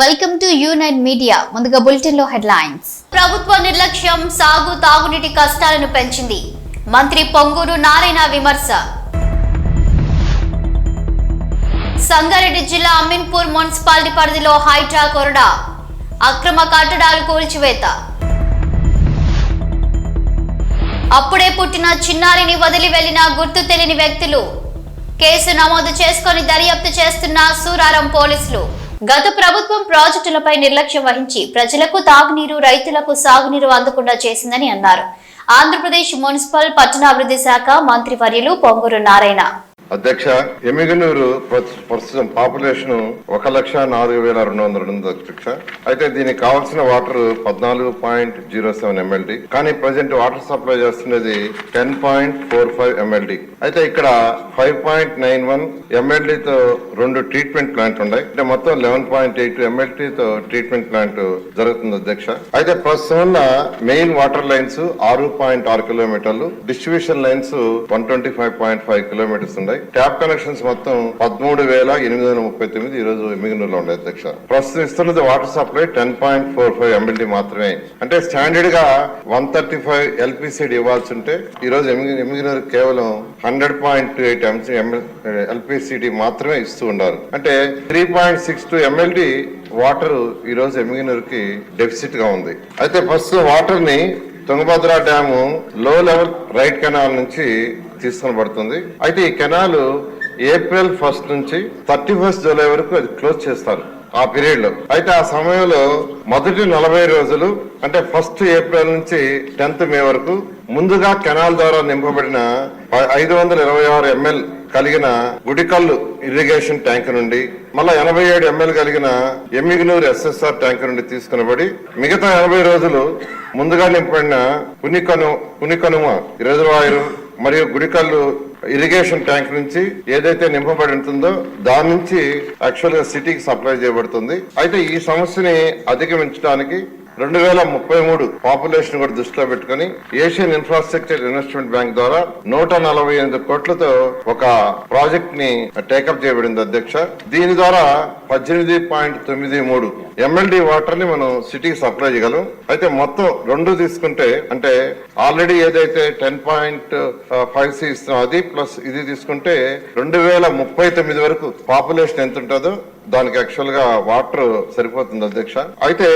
Welcome to unite media ముందుగా బులెటిన్లో headlines. ప్రభుత్వ నిర్లక్ష్యం సాగు తాగునీటి కష్టాలను పెంచింది. మంత్రి పొంగూరు నారాయణ విమర్శ. సంగారెడ్డి జిల్లా అమీన్పూర్ మున్సిపాలిటీ పరిధిలో హైడ్రా కొరడా. అక్రమ కట్టడాలు కూల్చివేత. అప్పుడే పుట్టిన చిన్నారిని వదిలి వెళ్ళిన గుర్తు తెలియని వ్యక్తులు. కేసు నమోదు చేసుకొని దర్యాప్తు చేస్తున్న సూరారం పోలీసులు. గత ప్రభుత్వం ప్రాజెక్టులపై నిర్లక్ష్యం వహించి ప్రజలకు తాగునీరు రైతులకు సాగునీరు అందకుండా చేసిందని అన్నారు. ఆంధ్రప్రదేశ్ మున్సిపల్ పట్టణాభివృద్ధి శాఖ మంత్రి వర్యులు పొంగూరు నారాయణ. అధ్యక్ష ఎమిగనూరు ప్రస్తుతం పాపులేషన్ ఒక లక్ష నాలుగు వేల రెండు వందల ఉంది అధ్యక్ష. అయితే దీనికి కావాల్సిన వాటర్ పద్నాలుగు పాయింట్ జీరో సెవెన్ ఎంఎల్డి కానీ ప్రజెంట్ వాటర్ సప్లై చేస్తున్నది ten point four five MLD అయితే ఇక్కడ ఫైవ్ పాయింట్ నైన్ వన్ ఎంఎల్డితో రెండు ట్రీట్మెంట్ ప్లాంట్ ఉన్నాయి. అంటే మొత్తం లెవెన్ పాయింట్ ఎయిట్తో ట్రీట్మెంట్ ప్లాంట్ జరుగుతుంది అధ్యక్ష. అయితే ప్రస్తుతం ఉన్న మెయిన్ వాటర్ లైన్స్ ఆరు పాయింట్ ఆరు కిలోమీటర్లు. Distribution lines one twenty five point five kilometres ఉన్నాయి. ట్యాప్ కనెక్షన్స్ మొత్తం పదమూడు వేల ఎనిమిది వందల ముప్పై తొమ్మిది ఈ రోజు ఎమ్మిగనూరులో ఉన్నాయి అధ్యక్ష. ప్రస్తుతం ఇస్తున్నది water supply ten point four five MLD మాత్రమే. అంటే స్టాండర్డ్గా వన్ థర్టీ ఫైవ్ ఎల్పిసిడి ఇవ్వాల్సి ఉంటే ఈ రోజు ఎమ్మి- ఎమ్మిగనూరు కేవలం hundred point two eight LPCD మాత్రమే ఇస్తూ ఉన్నారు. అంటే three point six two MLD water ఈ రోజు ఎమ్మిగనూరుకి డెఫిసిట్గా ఉంది. అయితే ప్రస్తుతం వాటర్ని తుంగభద్ర డ్యాము లో లెవెల్ రైట్ కెనాల్ నుంచి తీసుకొని పడుతుంది అయితే ఈ కెనాల్ ఏప్రిల్ ఫస్ట్ నుంచి థర్టీ ఫస్ట్ జూలై వరకు అది క్లోజ్ చేస్తారు ఆ పీరియడ్లో అయితే ఆ సమయంలో మొదటి నలభై రోజులు అంటే ఫస్ట్ ఏప్రిల్ నుంచి టెన్త్ మే వరకు ముందుగా కెనాల్ ద్వారా నింపబడిన ఐదు వందల ఇరవై ఆరు ఎంఎల్ కలిగిన గుడికల్లు ఇరిగేషన్ ట్యాంక్ నుండి మళ్ళా ఎనభై ఏడు ఎంఎల్ కలిగిన ఎమ్మిగనూరు ఎస్ఎస్ఆర్ ట్యాంక్ నుండి తీసుకునబడి మిగతా ఎనభై రోజులు ముందుగా నింపబడిన పునికను పునికనుమ రిజర్వాయరు మరియు గుడికల్లు ఇరిగేషన్ ట్యాంక్ నుంచి ఏదైతే నింపబడి ఉంటుందో దాని నుంచి యాక్చువల్గా సిటీకి సప్లై చేయబడుతుంది. అయితే ఈ సమస్యని అధిగమించడానికి రెండు వేల ముప్పై మూడు పాపులేషన్ కూడా దృష్టిలో పెట్టుకుని ఏషియన్ ఇన్ఫ్రాస్ట్రక్చర్ ఇన్వెస్ట్మెంట్ బ్యాంక్ ద్వారా నూట నలభై ఎనిమిది కోట్లతో ఒక ప్రాజెక్ట్ని టేకప్ చేయబడింది అధ్యక్ష. దీని ద్వారా పద్దెనిమిది పాయింట్ తొమ్మిది మూడు ఎంఎల్డి వాటర్ని మనం సిటీకి సప్లై చేయగలం. అయితే మొత్తం రెండు తీసుకుంటే అంటే ఆల్రెడీ ఏదైతే టెన్ పాయింట్ ఫైవ్ సి ఇస్తున్నాం అది ప్లస్ ఇది తీసుకుంటే రెండు వేల ముప్పై తొమ్మిది వరకు పాపులేషన్ ఎంత ఉంటుందో దానికి యాక్చువల్గా వాటర్ సరిపోతుంది అధ్యక్ష. అయితే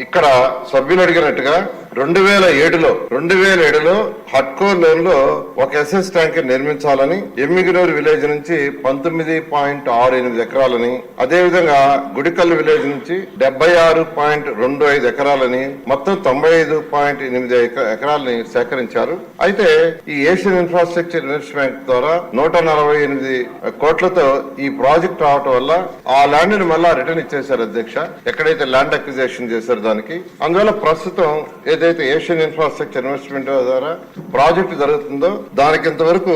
ఇక్కడ సభ్యులు అడిగినట్టుగా రెండు వేల ఏడులో రెండు వేల ఏడులో హట్కో లోన్లో ఒక ఎస్ఎస్ ట్యాంక్ నిర్మించాలని ఎమ్మిగినూరు విలేజ్ నుంచి పంతొమ్మిది పాయింట్ ఆరు ఎనిమిది ఎకరాలని అదే విధంగా గుడికల్లు విలేజ్ నుంచి డెబ్బై ఆరు పాయింట్ రెండు ఐదు ఎకరాలని మొత్తం తొంభై ఐదు పాయింట్ ఎనిమిది ఎక- ఎకరాలని సేకరించారు. అయితే ఈ ఏషియన్ ఇన్ఫ్రాస్ట్రక్చర్ ఇన్వెస్ట్ బ్యాంక్ ద్వారా నూట నలభై ఎనిమిది కోట్లతో ఈ ప్రాజెక్ట్ రావటం వల్ల ఆ ల్యాండ్ని మళ్ళా రిటర్న్ ఇచ్చేశారు అధ్యక్ష. ఎక్కడైతే ల్యాండ్ అక్విజేషన్ చేశారు దానికి. అందువల్ల ప్రస్తుతం ఏదైతే ఏషియన్ ఇన్ఫ్రాస్ట్రక్చర్ ఇన్వెస్ట్మెంట్ ద్వారా ప్రాజెక్ట్ జరుగుతుందో దానికి ఇంతవరకు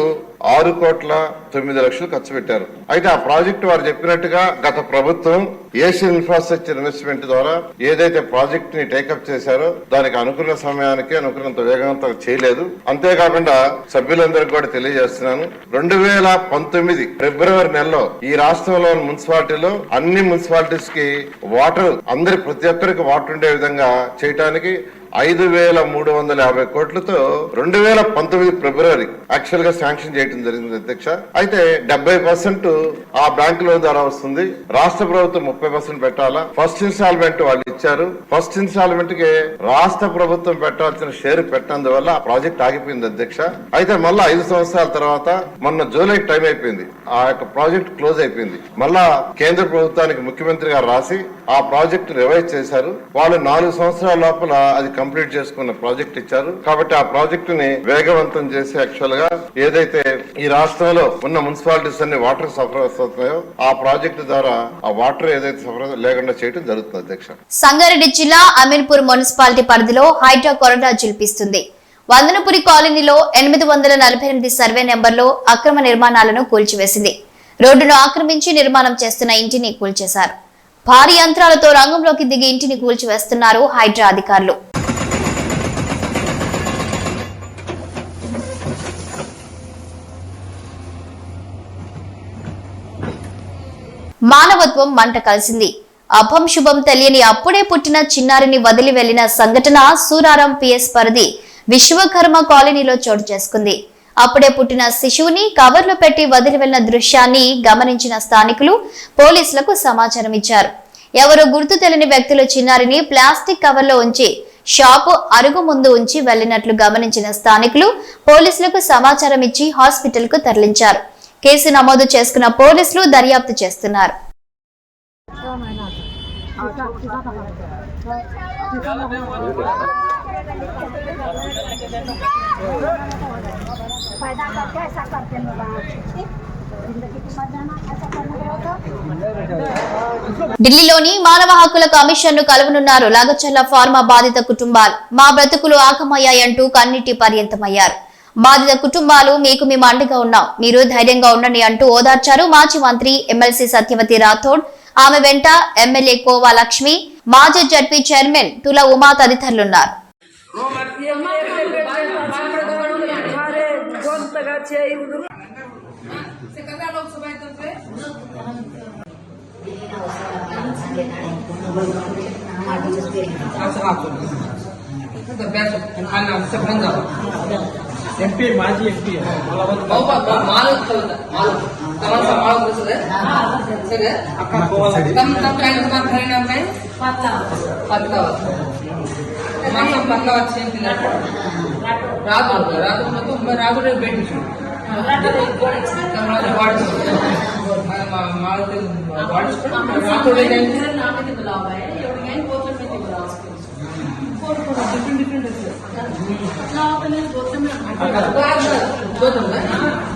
ఆరు కోట్ల తొమ్మిది లక్షలు ఖర్చు పెట్టారు. అయితే ఆ ప్రాజెక్ట్ వారు చెప్పినట్టుగా గత ప్రభుత్వం ఏషియన్ ఇన్ఫ్రాస్ట్రక్చర్ ఇన్వెస్ట్మెంట్ ద్వారా ఏదైతే ప్రాజెక్ట్ని టేకప్ చేశారో దానికి అనుకున్న సమయానికి అనుకున్నంత వేగవంతం చేయలేదు. అంతేకాకుండా సభ్యులందరికీ కూడా తెలియజేస్తున్నాను. రెండు వేల పంతొమ్మిది ఫిబ్రవరి నెలలో ఈ రాష్ట్రంలో మున్సిపాలిటీలో అన్ని మున్సిపాలిటీస్కి వాటర్ అందరి ప్రతి ఒక్కరికి వాటర్ ఉండే విధంగా చేయటానికి ఐదు వేల మూడు వందల యాభై కోట్లతో రెండు వేల పంతొమ్మిది ఫిబ్రవరి యాక్చువల్గా శాంక్షన్ చేయడం జరిగింది అధ్యక్ష. అయితే డెబ్బై పర్సెంట్ ఆ బ్యాంక్ లోన్ ద్వారా వస్తుంది. రాష్ట్ర ప్రభుత్వం ముప్పై పర్సెంట్ పెట్టాలా? ఫస్ట్ ఇన్స్టాల్మెంట్ వాళ్ళు ఇచ్చారు. ఫస్ట్ ఇన్స్టాల్మెంట్కి రాష్ట్ర ప్రభుత్వం పెట్టాల్సిన షేర్ పెట్టినందువల్ల ఆ ప్రాజెక్ట్ ఆగిపోయింది అధ్యక్ష. అయితే మళ్ళా ఐదు సంవత్సరాల తర్వాత మొన్న జూలై టైం అయిపోయింది. ఆ యొక్క ప్రాజెక్ట్ క్లోజ్ అయిపోయింది. మళ్ళా కేంద్ర ప్రభుత్వానికి ముఖ్యమంత్రి గారు రాసి ఆ ప్రాజెక్ట్ రివైజ్ చేశారు. వాళ్ళు నాలుగు సంవత్సరాల లోపల అది కంప్లీట్ చేసుకున్న ప్రాజెక్ట్ ఇచ్చారు. కాబట్టి ఆ ప్రాజెక్ట్ని వేగవంతం చేసి యాక్చువల్గా ఏదైతే ఈ రాష్ట్రంలో ఉన్న మున్సిపాలిటీస్ అన్ని వాటర్ సఫర్ అవుతున్నాయో ఆ ప్రాజెక్ట్ ద్వారా ఆ వాటర్ ఏదైతే సఫర్ లేకుండా చేయడం జరుగుతుంది అధ్యక్ష. సంగారెడ్డి జిల్లా అమీర్పూర్ మున్సిపాలిటీ పరిధిలో హైడ్రా కొరడా చిల్పిస్తుంది. వందనపురి కాలనీలో ఎనిమిది వందల నలభై ఎనిమిది సర్వే నెంబర్లో అక్రమ నిర్మాణాలను కూల్చివేసింది. రోడ్డును ఆక్రమించి నిర్మాణం చేస్తున్న ఇంటిని కూల్చేశారు. భారీ యంత్రాలతో రంగంలోకి దిగి ఇంటిని కూల్చివేస్తున్నారు హైడ్రా అధికారులు. మానవత్వం మంట కలిసింది. అభం శుభం తెలియని అప్పుడే పుట్టిన చిన్నారిని వదిలి వెళ్ళిన సంఘటన సూరారం పిఎస్ పరిధి విశ్వకర్మ కాలనీలో చోటు చేసుకుంది. అప్పుడే పుట్టిన శిశువుని కవర్లో పెట్టి వదిలి వెళ్ళిన దృశ్యాన్ని గమనించిన స్థానికులు పోలీసులకు సమాచారం ఇచ్చారు. ఎవరో గుర్తు తెలియని వ్యక్తులు చిన్నారిని ప్లాస్టిక్ కవర్లో ఉంచి షాపు అరుగు ముందు ఉంచి వెళ్ళినట్లు గమనించిన స్థానికులు పోలీసులకు సమాచారం ఇచ్చి హాస్పిటల్కు తరలించారు. కేసు నమోదు చేసుకున్న పోలీసులు దర్యాప్తు చేస్తున్నారు. फायदा करके ऐसा करते हैं लोग जिंदगी की मत जाना ऐसा करने के बाद ఢిల్లీలోని మానవ హక్కుల కమిషన్ ను కలవనున్నారు లాగచల్ల ఫార్మా బాధిత కుటుంబాలు మా బ్రతుకులు ఆకమయ్యాయంటూ కన్నీటి పర్యంతమయ్యారు బాధిత కుటుంబాలు మీకు మేము అండగా ఉన్నాం మీరు ధైర్యంగా ఉండండి అంటూ ఓదార్చారు మాజీ మంత్రి ఎమ్మెల్సీ సత్యవతి రాథోడ్ ఆమె వెంట ఎమ్మెల్యే కోవా లక్ష్మి మాజీ జడ్పీ చైర్మన్ తుల ఉమా తదితరులున్నారు ఎంపీ మాజీ ఎంపీ మాలు మాలు ಸಮಾನ ಭಾಳ ಬರ್ತದ ಸರಿ ನಮ್ಮ ನಮ್ಮ ಫ್ರೆಂಡ್ ನಮ್ಮ ಫ್ರೆಂಡ್ ಅಮ್ಮೆ ಪತ್ತವ ನಮ್ಮ ಪತ್ತವ ಚೇಂಪಿನ ರಾಘು ರಾಘು ಮತ್ತು ರಾಘು ಭೇಟಿ డిఫరెంట్ డిఫరెంట్ గోతం గోతం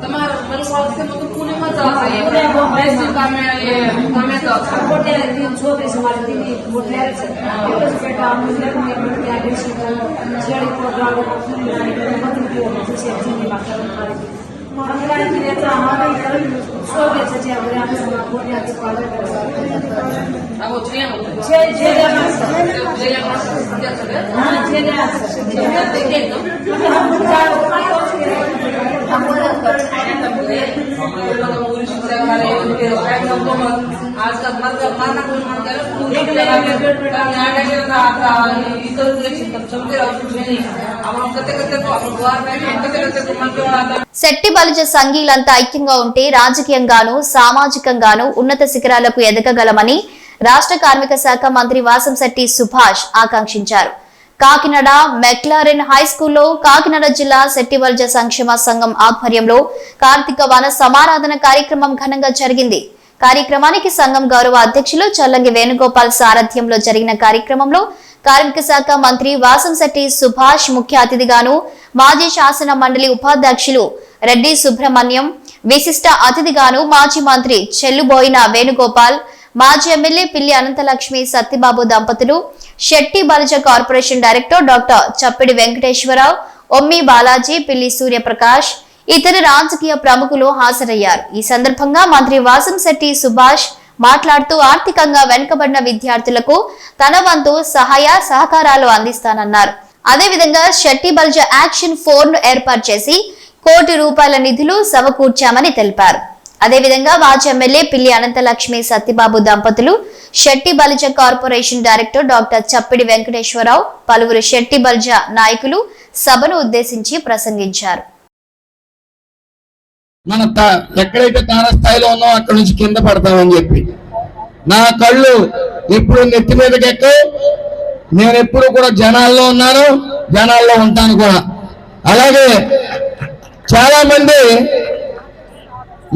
તમારા મને છોકરી છે એટલે બેટા మనకి లేదా ఆమె ఇక్కడ చూపించే చేయాలి ఆమె సమర్పణ చేసుకోవాలి చేయాలి చేయాలి इतर देख समझे रहो कुछ नहीं हम कते कते तो हम द्वार में कते कते तो मन को आता శెట్టి బలిజ సంఘీలంతా ఐక్యంగా ఉంటే రాజకీయంగాను సామాజికంగాను ఉన్నత శిఖరాలకు ఎదగగలమని రాష్ట్ర కార్మిక శాఖ మంత్రి వాసంశెట్టి సుభాష్ ఆకాంక్షించారు కాకినాడ మెక్లారెన్ హై స్కూల్లో కాకినాడ జిల్లా సెట్టివల్జ సంక్షేమ సంఘం ఆధ్వర్యంలో కార్తీక వన సమారాధన కార్యక్రమం ఘనంగా జరిగింది. కార్యక్రమానికి సంఘం గౌరవ అధ్యక్షులు చల్లంగి వేణుగోపాల్ సారథ్యంలో జరిగిన కార్యక్రమంలో కార్మిక శాఖ మంత్రి వాసంశెట్టి సుభాష్ ముఖ్య అతిథిగాను మాజీ శాసన మండలి ఉపాధ్యక్షులు రెడ్డి సుబ్రహ్మణ్యం విశిష్ట అతిథిగాను మాజీ మంత్రి చెల్లుబోయిన వేణుగోపాల్ మాజీ ఎమ్మెల్యే పిల్లి అనంతలక్ష్మి సత్యబాబు దంపతులు Setti Balija corporation director doctor Chappidi Venkateswararao Ommi Balaji Pilli Suryaprakash ఇతర రాజకీయ ప్రముఖులు హాజరయ్యారు. ఈ సందర్భంగా మంత్రి వాసంశెట్టి సుభాష్ మాట్లాడుతూ ఆర్థికంగా వెనుకబడిన విద్యార్థులకు తన వంతు సహాయ సహకారాలు అందిస్తానన్నారు. అదేవిధంగా శెట్టి బల్జ యాక్షన్ ఫోర్ను ఏర్పాటు చేసి కోటి రూపాయల నిధులు సమకూర్చామని తెలిపారు. అదేవిధంగా మాజీ ఎమ్మెల్యే పిల్లి అనంతలక్ష్మి సత్యబాబు దంపతులు Setti Balija corporation director doctor Chappidi Venkateswararao పలువురు శెట్టి బలిజ నాయకులు సభను ఉద్దేశించి ప్రసంగించారు. మన ఎక్కడైతే తార స్థాయిలో ఉన్నాం అక్కడ నుంచి కింద పడతామని చెప్పి. నా కళ్ళు ఎప్పుడు నెత్తి మీదకి ఎక్కవు. నేను ఎప్పుడు కూడా జనాల్లో ఉన్నాను జనాల్లో ఉంటాను కూడా. అలాగే చాలా మంది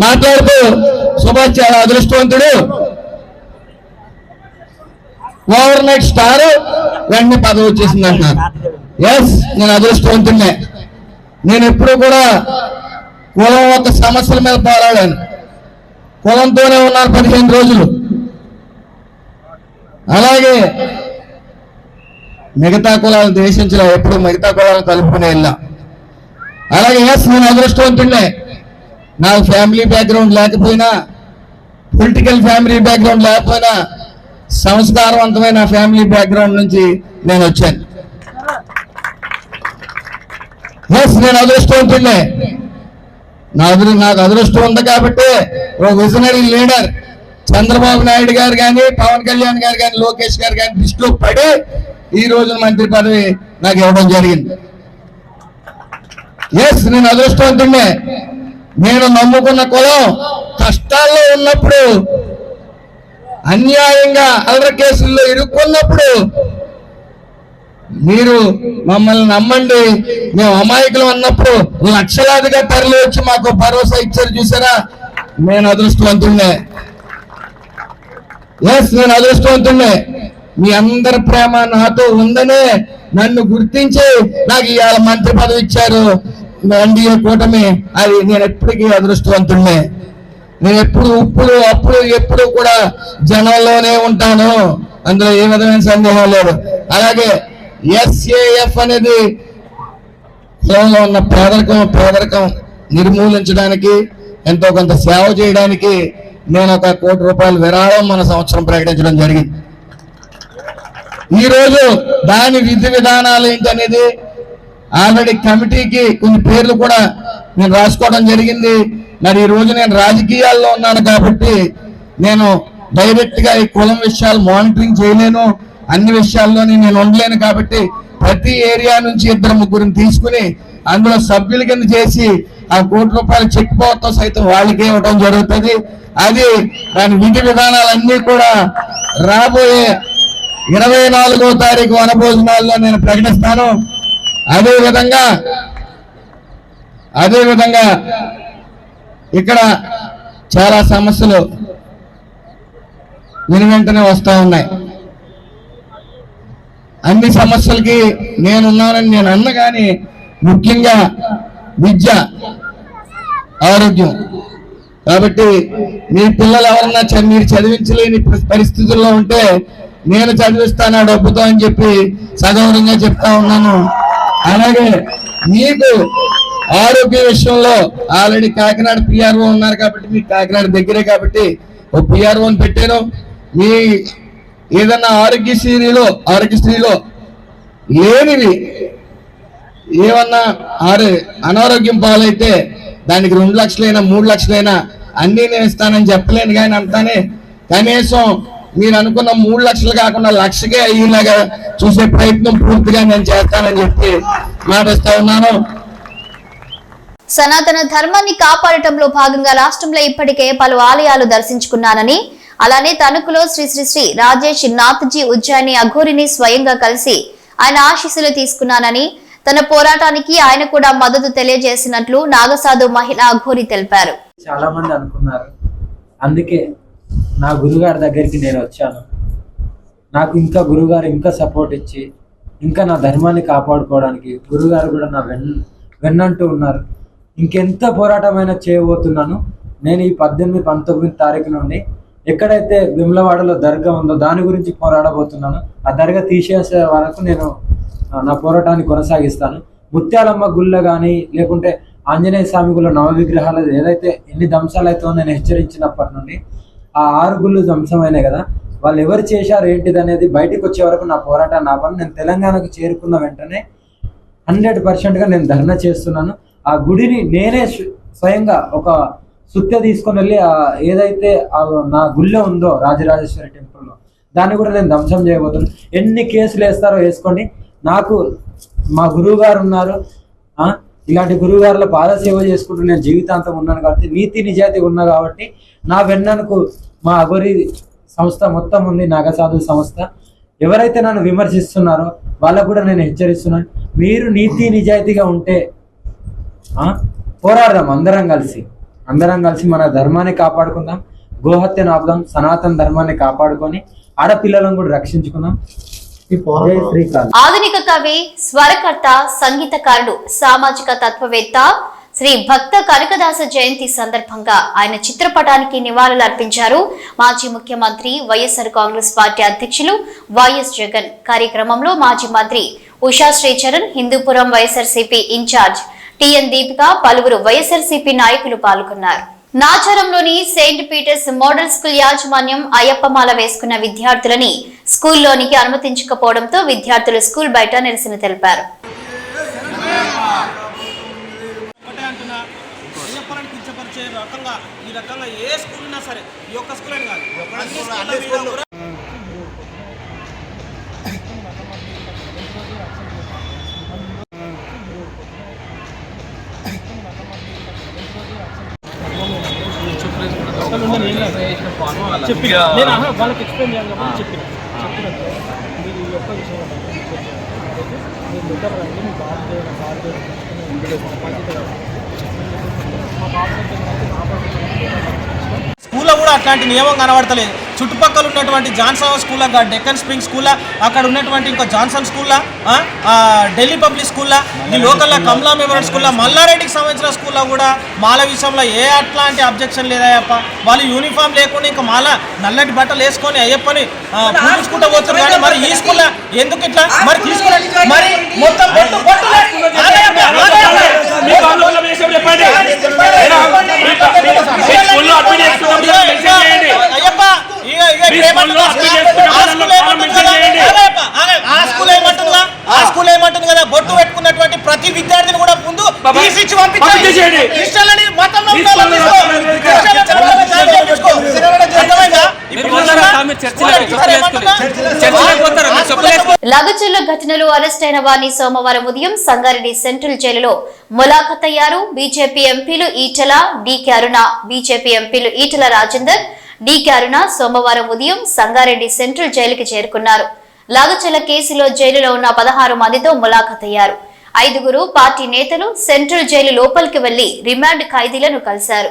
మాట్లాడుతూ సుభాష్ చాలా అదృష్టవంతుడు. ఓవర్ నైట్ స్టార్ వెంటనే పదవి వచ్చేసింది అంటున్నారు ఎస్ నేను అదృష్టవంతున్నే నేను ఎప్పుడు కూడా కులం ఒక సమస్యల మీద పోరాడాను. కులంతోనే ఉన్నారు పదిహేను రోజులు. అలాగే మిగతా కులాలను ద్వేషించలే ఎప్పుడు మిగతా కులాలను కలుపుకునే ఇలా అలాగే ఎస్ నేను అదృష్టవంతున్నే నా ఫ్యామిలీ బ్యాక్గ్రౌండ్ లేకపోయినా పొలిటికల్ ఫ్యామిలీ బ్యాక్గ్రౌండ్ లేకపోయినా సంస్కారవంతమైన ఫ్యామిలీ బ్యాక్గ్రౌండ్ నుంచి నేను వచ్చాను. ఎస్ నేను అదృష్టవంతుండే నా అదృ నాకు అదృష్టం ఉంది కాబట్టి ఓ విజనరీ లీడర్ చంద్రబాబు నాయుడు గారు కానీ పవన్ కళ్యాణ్ గారు కానీ లోకేష్ గారు కానీ దృష్టిలో పడి ఈ రోజు మంత్రి పదవి నాకు ఇవ్వడం జరిగింది. ఎస్ నేను అదృష్టవంతుండే నేను నమ్ముకున్న కులం కష్టాల్లో ఉన్నప్పుడు అన్యాయంగా అల్లరి కేసుల్లో ఇరుక్కున్నప్పుడు మీరు మమ్మల్ని నమ్మండి మేము అమాయకులు అన్నప్పుడు లక్షలాదిగా తరలి వచ్చి మాకు భరోసా ఇచ్చారు చూసారా? నేను అదృష్టవంతుండే ఎస్ నేను అదృష్టవంతుండే మీ అందరి ప్రేమ నాతో ఉందనే నన్ను గుర్తించి నాకు ఇవాళ మంత్రి పదవి ఇచ్చారు. ఎన్డీఏ కూటమి అది నేను ఎప్పటికీ అదృష్టవంతుండే నేను ఎప్పుడు ఇప్పుడు అప్పుడు ఎప్పుడు కూడా జనంలోనే ఉంటాను. అందులో ఏ విధమైన సందేహం లేదు. అలాగే ఎస్ఏఎఫ్ అనేది కులంలో ఉన్న పేదరికం పేదరికం నిర్మూలించడానికి ఎంతో కొంత సేవ చేయడానికి నేను ఒక కోటి రూపాయల విరాళం మన సంవత్సరం ప్రకటించడం జరిగింది. ఈ రోజు దాని విధి విధానాలు ఏంటనేది ఆల్రెడీ కమిటీకి కొన్ని పేర్లు కూడా నేను రాసుకోవడం జరిగింది. మరి ఈ రోజు నేను రాజకీయాల్లో ఉన్నాను కాబట్టి నేను డైరెక్ట్గా ఈ కులం విషయాలు మానిటరింగ్ చేయలేను. అన్ని విషయాల్లోని నేను ఉండలేను కాబట్టి ప్రతి ఏరియా నుంచి ఇద్దరు ముగ్గురిని తీసుకుని అందులో సభ్యుల కింద చేసి ఆ కోటి రూపాయల చెక్ పవర్తో సైతం వాళ్ళకే ఇవ్వడం జరుగుతుంది. అది దాని విధి విధానాలన్నీ కూడా రాబోయే ఇరవై నాలుగో తారీఖు వనభోజనాల్లో నేను ప్రకటిస్తాను. అదేవిధంగా అదేవిధంగా ఇక్కడ చాలా సమస్యలు విని వెంటనే వస్తూ ఉన్నాయి. అన్ని సమస్యలకి నేనున్నానని నేను అన్న కానీ ముఖ్యంగా విద్య ఆరోగ్యం. కాబట్టి మీ పిల్లలు ఎవరన్నా చ- మీరు చదివించలేని పరిస్థితుల్లో ఉంటే నేను చదివిస్తాను ఆ డబ్బుతో అని చెప్పి సగౌరవంగా చెప్తా ఉన్నాను. అలాగే మీకు ఆరోగ్య విషయంలో ఆల్రెడీ కాకినాడ పిఆర్ఓ ఉన్నారు కాబట్టి మీకు కాకినాడ దగ్గరే కాబట్టి ఓ పిఆర్ఓని పెట్టాను. మీ ఏదన్నా ఆరోగ్యశ్రీలో ఆరోగ్యశ్రీలో లేనివి ఏమన్నా ఆరు అనారోగ్యం పాలైతే దానికి రెండు లక్షలైనా మూడు లక్షలైనా అన్నీ నేను ఇస్తానని చెప్పలేను కానీ అంతానే కనీసం మీరు అనుకున్న మూడు లక్షలు కాకుండా లక్షకే అయ్యేలాగా చూసే ప్రయత్నం పూర్తిగా నేను చేస్తానని చెప్పి మాటిస్తా ఉన్నాను. సనాతన ధర్మాన్ని కాపాడటంలో భాగంగా రాష్ట్రంలో ఇప్పటికే పలు ఆలయాలు దర్శించుకున్నానని అలానే తణుకులో శ్రీ శ్రీ శ్రీ రాజేష్ నాథ్జీ ఉజ్జయిని అఘోరిని స్వయంగా కలిసి ఆయన ఆశీస్సులు తీసుకున్నానని తన పోరాటానికి ఆయన కూడా మద్దతు తెలియజేసినట్లు నాగసాధు మహిళా అఘోరి తెలిపారు. చాలా మంది అనుకున్నారు. అందుకే నా గురుగారి దగ్గరికి నేను వచ్చాను. నాకు ఇంకా గురుగారు ఇంకా సపోర్ట్ ఇచ్చి ఇంకా నా ధర్మాన్ని కాపాడుకోవడానికి గురుగారు కూడా నా వెన్ వెన్నంటూ ఉన్నారు. ఇంకెంత పోరాటమైనా చేయబోతున్నాను. నేను ఈ పద్దెనిమిది పంతొమ్మిది తారీఖు నుండి ఎక్కడైతే విమలవాడలో దర్గా ఉందో దాని గురించి పోరాడబోతున్నాను. ఆ దర్గా తీసేసే వరకు నేను నా పోరాటాన్ని కొనసాగిస్తాను. ముత్యాలమ్మ గుళ్ళ కానీ లేకుంటే ఆంజనేయ స్వామి గుళ్ళ నవ విగ్రహాలు ఏదైతే ఎన్ని ధ్వంసాలు అయితే నేను హెచ్చరించినప్పటి నుండి ఆ ఆరు గుళ్ళు ధ్వంసమైనాయి కదా. వాళ్ళు ఎవరు చేశారు ఏంటిది అనేది బయటకు వచ్చే వరకు నా పోరాటాన్ని ఆపను నేను తెలంగాణకు చేరుకున్న వెంటనే హండ్రెడ్ పర్సెంట్గా నేను ధర్నా చేస్తున్నాను. ఆ గుడిని నేనే స్వ- స్వయంగా ఒక సుత్య తీసుకొని వెళ్ళి ఆ ఏదైతే ఆ నా గుళ్ళో ఉందో రాజరాజేశ్వరి టెంపుల్లో దాన్ని కూడా నేను ధ్వంసం చేయబోతున్నాను. ఎన్ని కేసులు వేస్తారో వేసుకోండి. నాకు మా గురువు గారు ఉన్నారు. ఇలాంటి గురువు గారుల పాద సేవ చేసుకుంటూ నేను జీవితాంతం ఉన్నాను కాబట్టి నీతి నిజాయితీ ఉన్నా కాబట్టి నా వెన్ననుకు మా అగోరి సంస్థ మొత్తం ఉంది నాగసాధు సంస్థ. ఎవరైతే నన్ను విమర్శిస్తున్నారో వాళ్ళకు కూడా నేను హెచ్చరిస్తున్నాను. మీరు నీతి నిజాయితీగా ఉంటే పోరాడదాం అందరం కలిసి. అందరం కలిసి మన ధర్మాన్ని కాపాడుకుందాం గోహత్యను ఆపుదాం సనాతన ధర్మాన్ని కాపాడుకొని ఆడపిల్లలను కూడా రక్షించుకుందాం. ఆధునిక కవి స్వరకర్త సంగీతకారుడు సామాజిక తత్వవేత్త శ్రీ భక్త కనకదాస జయంతి సందర్భంగా ఆయన చిత్రపటానికి నివాళులు అర్పించారు. మాజీ ముఖ్యమంత్రి వైఎస్ఆర్ కాంగ్రెస్ పార్టీ అధ్యక్షులు వైఎస్ జగన్. కార్యక్రమంలో మాజీ మంత్రి Usha Sricharan Hindupuram YSRCP incharge TN Deepika పలువురు వైఎస్ఆర్సీపీ నాయకులు పాల్గొన్నారు. నాచారంలోని సెయింట్ పీటర్స్ మోడల్ స్కూల్ యాజమాన్యం అయ్యప్పమాల వేసుకున్న విద్యార్థులని స్కూల్లోనికి అనుమతించకపోవడంతో విద్యార్థులు స్కూల్ బయట నిరసన తెలిపారు. ఈ రకంగా ఏ స్కూల్ ఉన్నా సరే ఈ ఒక్క స్కూల్ అని కాదు అన్ని స్కూళ్ళ మీద కూడా చెప్పి వాళ్ళకి ఎక్స్ప్లెయిన్ చేయాలి కాబట్టి చెప్పిన. చెప్పిన. మీరు ఈ ఒక్క విషయం మీరు రండి మీ బాబు బాబు దగ్గర స్కూల్లో కూడా అట్లాంటి నియమం కనబడతలేదు. చుట్టుపక్కల ఉన్నటువంటి జాన్సన్ స్కూల్లో డెక్కన్ స్ప్రింగ్ స్కూల్లో అక్కడ ఉన్నటువంటి ఇంకో జాన్సన్ స్కూల్లో ఆ, ఢిల్లీ పబ్లిక్ స్కూల్లో ఈ లోకల్లో కమలా మెమోరియల్ స్కూల్లో మల్లారెడ్డికి సంబంధించిన స్కూల్లో కూడా మాల విషయంలో ఏ అట్లాంటి అబ్జెక్షన్ లేదయ్యప్ప. వాళ్ళు యూనిఫామ్ లేకుండా ఇంకా మాల నల్లటి బట్టలు వేసుకొని అయ్యప్పని పూజించుకుంటూ పోతున్నారు కానీ మరి ఈ స్కూల్లో ఎందుకు ఇట్లా? మరి తీసుకురండి మరి మొత్తం బొట్టు. అయ్యప్ప స్కూల్ ఏమంటుంది కదా? బొట్టు పెట్టుకున్నటువంటి ప్రతి విద్యార్థిని కూడా ముందు బాబా, తీసి ఇచ్చి పంపించాలి పంపించేసేయండి. క్రిస్టియన్లని మతంలో లగచర్ల ఘటనలో అరెస్ట్ అయిన వారిని సోమవారం ఉదయం సంగారెడ్డి సెంట్రల్ జైలులో ములాఖత్ అయ్యారు బీజేపీ ఎంపీలు ఈటల డీకే అరుణ బీజేపీ ఎంపీలు ఈటల రాజేందర్ డీకే అరుణ సోమవారం ఉదయం సంగారెడ్డి సెంట్రల్ జైలుకి చేరుకున్నారు. లాగచల కేసులో జైలులో ఉన్న పదహారు మందితో ములాఖతయ్యారు. ఐదుగురు పార్టీ నేతలు సెంట్రల్ జైలు లోపలికి వెళ్ళి రిమాండ్ ఖైదీలను కలిశారు.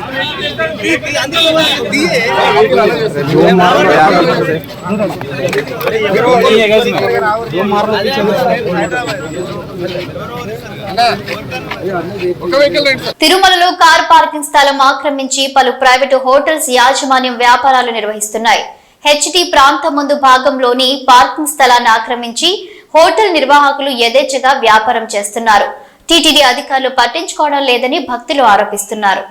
తిరుమలలో కార్ పార్కింగ్ స్థలం ఆక్రమించి పలు ప్రైవేటు హోటల్స్ యాజమాన్యం వ్యాపారాలు నిర్వహిస్తున్నాయి. హెచ్డి ప్రాంతం ముందు భాగంలోని పార్కింగ్ స్థలాన్ని ఆక్రమించి హోటల్ నిర్వాహకులు యథేచ్ఛగా వ్యాపారం చేస్తున్నారు. టీటీడీ అధికారులు పట్టించుకోవడం లేదని భక్తులు ఆరోపిస్తున్నారు.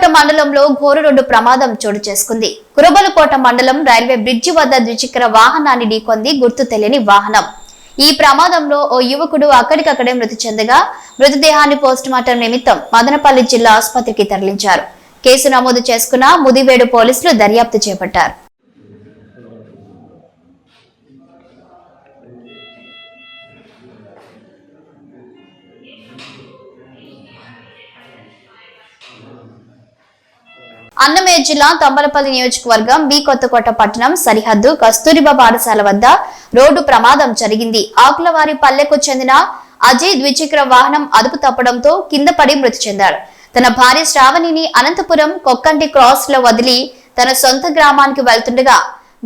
కురబలకోట మండలంలో ఘోర ప్రమాదం చోటు చేసుకుంది. కురబలకోట మండలం రైల్వే బ్రిడ్జి వద్ద ద్విచక్ర వాహనాన్ని ఢీకొంది గుర్తు తెలియని వాహనం. ఈ ప్రమాదంలో ఓ యువకుడు అక్కడికక్కడే మృతి చెందగా మృతదేహాన్ని పోస్టుమార్టం నిమిత్తం మదనపల్లి జిల్లా ఆసుపత్రికి తరలించారు. కేసు నమోదు చేసుకున్న ముదివేడు పోలీసులు దర్యాప్తు చేపట్టారు. అన్నమయ్య జిల్లా తంబలపల్లి నియోజకవర్గం బి కొత్తకోట పట్టణం సరిహద్దు కస్తూరిబా పాఠశాల వద్ద రోడ్డు ప్రమాదం జరిగింది. ఆకులవారి పల్లెకు చెందిన అజయ్ ద్విచక్ర వాహనం అదుపు తప్పడంతో కింద పడి మృతి చెందాడు. తన భార్య శ్రావణిని అనంతపురం కొక్కంటి క్రాస్లో వదిలి తన సొంత గ్రామానికి వెళ్తుండగా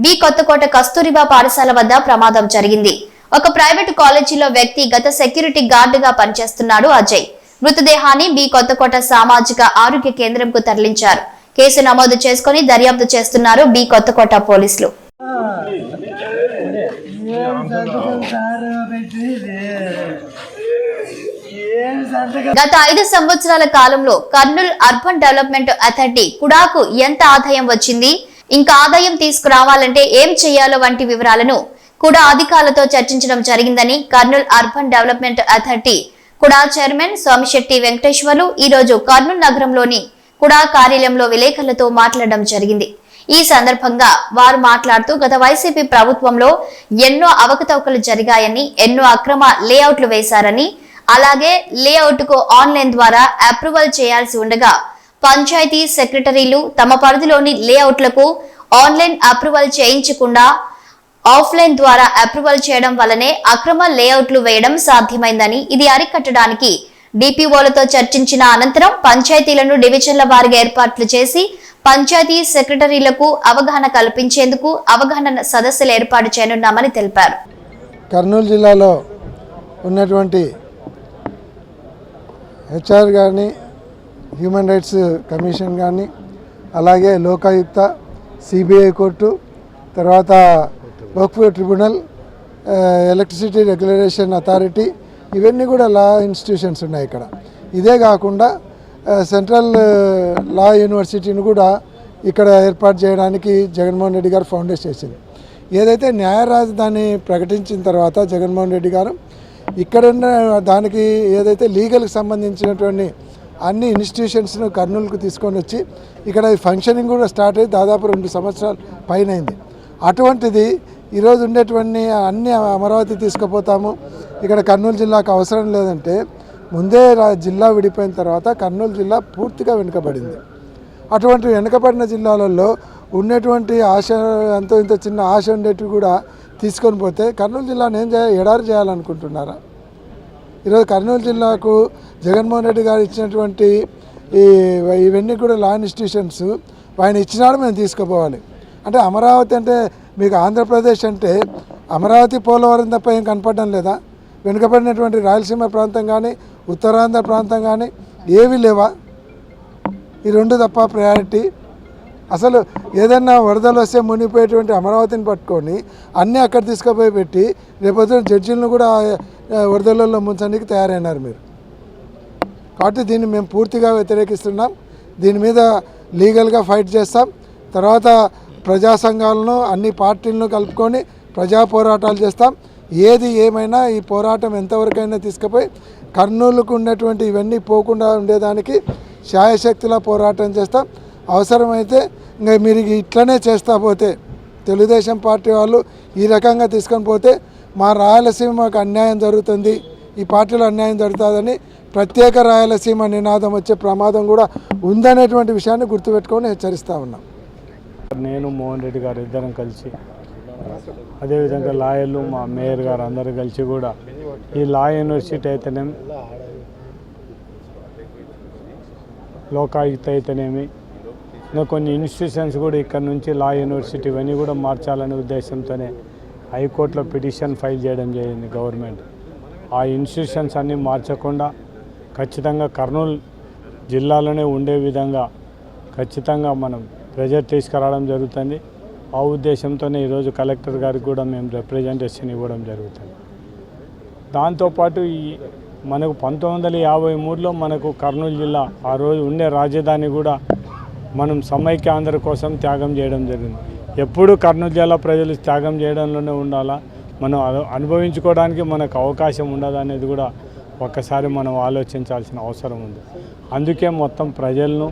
బి కొత్తకోట కస్తూరిబా పాఠశాల వద్ద ప్రమాదం జరిగింది. ఒక ప్రైవేటు కాలేజీలో వ్యక్తి గత సెక్యూరిటీ గార్డుగా పనిచేస్తున్నాడు అజయ్. మృతదేహాన్ని బి కొత్తకోట సామాజిక ఆరోగ్య కేంద్రంకు తరలించారు. కేసు నమోదు చేసుకుని దర్యాప్తు చేస్తున్నారు బి కొత్తకోట పోలీసులు. గత ఐదు సంవత్సరాల కాలంలో కర్నూలు అర్బన్ డెవలప్మెంట్ అథారిటీ కుడాకు ఎంత ఆదాయం వచ్చింది? ఇంకా ఆదాయం తీసుకురావాలంటే ఏం చేయాలో వంటి వివరాలను కూడా అధికారులతో చర్చించడం జరిగిందని Kurnool urban development authority KUDA chairman Somisetti Venkateswarlu ఈ రోజు కర్నూలు నగరంలోని కూడా కార్యాలయంలో విలేకరులతో మాట్లాడడం జరిగింది. ఈ సందర్భంగా వారు మాట్లాడుతూ గత వైసీపీ ప్రభుత్వంలో ఎన్నో అవకతవకలు జరిగాయని ఎన్నో అక్రమ లేఅవుట్లు వేశారని అలాగే లేఅవుట్కు ఆన్లైన్ ద్వారా అప్రూవల్ చేయాల్సి ఉండగా పంచాయతీ సెక్రటరీలు తమ పరిధిలోని లేఅవుట్లకు ఆన్లైన్ అప్రూవల్ చేయించకుండా ఆఫ్లైన్ ద్వారా అప్రూవల్ చేయడం వల్లనే అక్రమ లేఅవుట్లు వేయడం సాధ్యమైందని ఇది అరికట్టడానికి డిపిఓలతో చర్చించిన అనంతరం పంచాయతీలను డివిజన్ల వారిగా ఏర్పాట్లు చేసి పంచాయతీ సెక్రటరీలకు అవగాహన కల్పించేందుకు అవగాహన సదస్సులు ఏర్పాటు చేయనున్నామని తెలిపారు. కర్నూలు జిల్లాలో ఉన్నటువంటి హెచ్ఆర్ కానీ హ్యూమన్ రైట్స్ కమిషన్ కానీ అలాగే లోకాయుక్త సిబిఐ కోర్టు తర్వాత Waqf tribunal electricity regulation authority ఇవన్నీ కూడా లా ఇన్స్టిట్యూషన్స్ ఉన్నాయి ఇక్కడ. ఇదే కాకుండా సెంట్రల్ లా యూనివర్సిటీని కూడా ఇక్కడ ఏర్పాటు చేయడానికి జగన్మోహన్ రెడ్డి గారు ఫౌండేషన్ చేసింది. ఏదైతే న్యాయ రాజధాని ప్రకటించిన తర్వాత జగన్మోహన్ రెడ్డి గారు ఇక్కడ ఉన్న దానికి ఏదైతే లీగల్కి సంబంధించినటువంటి అన్ని ఇన్స్టిట్యూషన్స్ను కర్నూలుకు తీసుకొని వచ్చి ఇక్కడ ఫంక్షనింగ్ కూడా స్టార్ట్ అయ్యి దాదాపు రెండు సంవత్సరాల పైన అయింది. అటువంటిది ఈరోజు ఉండేటువంటి అన్ని అమరావతి తీసుకుపోతాము ఇక్కడ కర్నూలు జిల్లాకు అవసరం లేదంటే ముందే రా- జిల్లా విడిపోయిన తర్వాత కర్నూలు జిల్లా పూర్తిగా వెనుకబడింది. అటువంటి వెనుకబడిన జిల్లాలలో ఉన్నటువంటి ఆశ ఎంతో ఇంత చిన్న ఆశ ఉండేటివి కూడా తీసుకొని పోతే కర్నూలు జిల్లాను ఏం చేయ ఎడారి చేయాలనుకుంటున్నారా? ఈరోజు కర్నూలు జిల్లాకు జగన్మోహన్ రెడ్డి గారు ఇచ్చినటువంటి ఈ ఇవన్నీ కూడా లా ఇన్స్టిట్యూషన్స్ ఆయన ఇచ్చినాడు మేము తీసుకుపోవాలి. అంటే అమరావతి అంటే మీకు ఆంధ్రప్రదేశ్ అంటే అమరావతి పోలవరం తప్ప ఏం కనపడడం లేదా? వెనుకబడినటువంటి రాయలసీమ ప్రాంతం కానీ ఉత్తరాంధ్ర ప్రాంతం కానీ ఏవి లేవా? ఈ రెండు తప్ప ప్రయారిటీ అసలు ఏదన్నా వరదలు వస్తే మునిగిపోయేటువంటి అమరావతిని పట్టుకొని అన్నీ అక్కడ తీసుకుపోయి పెట్టి రేపొద్దున జడ్జీలను కూడా వరదలలో ముంచడానికి తయారైనారు మీరు. కాబట్టి దీన్ని మేము పూర్తిగా వ్యతిరేకిస్తున్నాం. దీని మీద లీగల్గా ఫైట్ చేస్తాం. తర్వాత ప్రజా సంఘాలను అన్ని పార్టీలను కలుపుకొని ప్రజా పోరాటాలు చేస్తాం. ఏది ఏమైనా ఈ పోరాటం ఎంతవరకైనా తీసుకుపోయి కర్నూలుకు ఉన్నటువంటి ఇవన్నీ పోకుండా ఉండేదానికి శాయశక్తిలా పోరాటం చేస్తాం. అవసరమైతే ఇంకా మీరు ఇట్లనే చేస్తా పోతే తెలుగుదేశం పార్టీ వాళ్ళు ఈ రకంగా తీసుకొని పోతే మా రాయలసీమకు అన్యాయం జరుగుతుంది ఈ పార్టీలో అన్యాయం జరుగుతుందని ప్రత్యేక రాయలసీమ నినాదం వచ్చే ప్రమాదం కూడా ఉందనేటువంటి విషయాన్ని గుర్తుపెట్టుకొని హెచ్చరిస్తూ ఉన్నాం. నేను మోహన్ రెడ్డి గారు ఇద్దరం కలిసి అదేవిధంగా లాయర్లు మా మేయర్ గారు అందరూ కలిసి కూడా ఈ లా యూనివర్సిటీ అయితేనేమి లోకాయుక్త అయితేనేమి ఇంకా కొన్ని ఇన్స్టిట్యూషన్స్ కూడా ఇక్కడ నుంచి లా యూనివర్సిటీ ఇవన్నీ కూడా మార్చాలనే ఉద్దేశంతోనే హైకోర్టులో పిటిషన్ ఫైల్ చేయడం జరిగింది గవర్నమెంట్. ఆ ఇన్స్టిట్యూషన్స్ అన్నీ మార్చకుండా ఖచ్చితంగా కర్నూలు జిల్లాలోనే ఉండే విధంగా ఖచ్చితంగా మనం ప్రెజర్ తీసుకురావడం జరుగుతుంది. ఆ ఉద్దేశంతోనే ఈరోజు కలెక్టర్ గారికి కూడా మేము రిప్రజెంటేషన్ ఇవ్వడం జరుగుతుంది. దాంతోపాటు ఈ మనకు పంతొమ్మిది వందల యాభై మూడులో మనకు కర్నూలు జిల్లా ఆ రోజు ఉండే రాజధాని కూడా మనం సమైక్య ఆంధ్ర కోసం త్యాగం చేయడం జరిగింది. ఎప్పుడు కర్నూలు జిల్లా ప్రజలు త్యాగం చేయడంలోనే ఉండాలా? మనం అనుభవించుకోవడానికి మనకు అవకాశం ఉండదు అనేది కూడా ఒక్కసారి మనం ఆలోచించాల్సిన అవసరం ఉంది. అందుకే మొత్తం ప్రజలను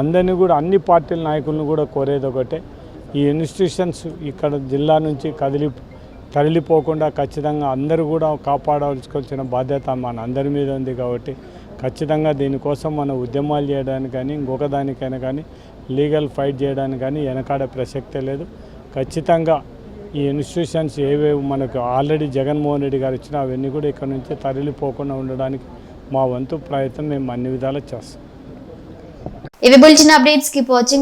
అందరినీ కూడా అన్ని పార్టీల నాయకులను కూడా కోరేది ఒకటే ఈ ఇన్స్టిట్యూషన్స్ ఇక్కడ జిల్లా నుంచి కదిలి తరలిపోకుండా ఖచ్చితంగా అందరూ కూడా కాపాడాల్సిన బాధ్యత మన అందరి మీద ఉంది కాబట్టి ఖచ్చితంగా దీనికోసం మనం ఉద్యమాలు చేయడానికి కానీ ఇంకొక దానికైనా కానీ లీగల్ ఫైట్ చేయడానికి కానీ వెనకాడే ప్రసక్తే లేదు. ఖచ్చితంగా ఈ ఇన్స్టిట్యూషన్స్ ఏవేవి మనకు ఆల్రెడీ జగన్మోహన్ రెడ్డి గారు ఇచ్చిన అవన్నీ కూడా ఇక్కడ నుంచి తరలిపోకుండా ఉండడానికి మా వంతు ప్రయత్నం మేము అన్ని విధాలు చేస్తాం. ఇవి